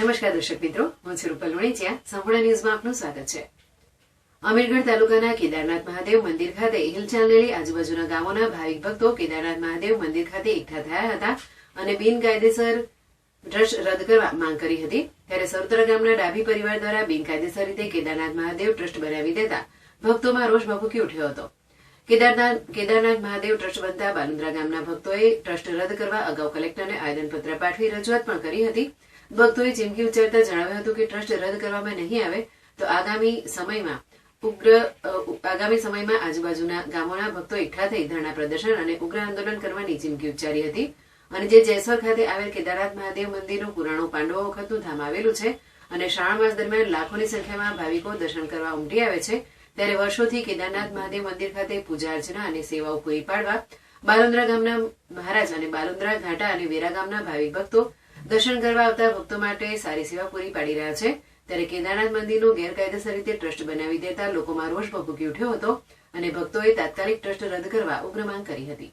નમસ્કાર દર્શક મિત્રો, હું છું રૂપલ વણેચિયા. સંપૂર્ણ ન્યૂઝમાં આપનું સ્વાગત છે. અમીરગઢ તાલુકાના કેદારનાથ મહાદેવ મંદિર ખાતે હિલચાલનેલી આજુબાજુના ગામોના ભાવિક ભક્તો કેદારનાથ મહાદેવ મંદિર ખાતે એકઠા થયા હતા અને બિનકાયદેસર ટ્રસ્ટ રદ કરવા માંગ કરી હતી. ત્યારે સરોતરા ગામના ડાભી પરિવાર દ્વારા બિનકાયદેસર રીતે કેદારનાથ મહાદેવ ટ્રસ્ટ બનાવી દેતા ભક્તોમાં રોષ ભભૂકી ઉઠ્યો હતો. કેદારનાથ કેદારનાથ મહાદેવ ટ્રસ્ટ બનતા બાલુંદ્રા ગામના ભક્તોએ ટ્રસ્ટ રદ કરવા અગાઉ કલેક્ટરને આવેદનપત્ર પાઠવી રજૂઆત પણ કરી હતી. ભક્તોએ ચીમકી ઉચ્ચારતા જણાવ્યું હતું કે ટ્રસ્ટ રદ કરવામાં નહીં આવે તો આગામી સમયમાં ઉગ્ર આગામી સમયમાં આજુબાજુના ગામોના ભક્તો એકઠા થઈ ધરણા પ્રદર્શન અને ઉગ્ર આંદોલન કરવાની ચીમકી ઉચ્ચારી હતી. અને જે જયસર ખાતે આવેલ કેદારનાથ મહાદેવ મંદિરનું પુરાણું પાંડવો વખતનું ધામ આવેલું છે અને શ્રાવણ માસ દરમિયાન લાખોની સંખ્યામાં ભાવિકો દર્શન કરવા ઉમટી આવે છે. ત્યારે વર્ષોથી કેદારનાથ મહાદેવ મંદિર ખાતે પૂજા અર્ચના અને સેવાઓ પૂરી પાડવા બાલુંદ્રા ગામના મહારાજ અને બાલુંદ્રા ઘાટા અને વેરા ગામના ભાવિક ભક્તો દર્શન કરવા આવતા ભક્તો માટે સારી સેવા પૂરી પાડી રહ્યા છે. ત્યારે કેદારનાથ મંદિરનું ગેરકાયદેસર રીતે ટ્રસ્ટ બનાવી દેતા લોકોમાં રોષ ભભૂકી ઉઠ્યો હતો અને ભક્તોએ તાત્કાલિક ટ્રસ્ટ રદ કરવા ઉગ્ર કરી હતી.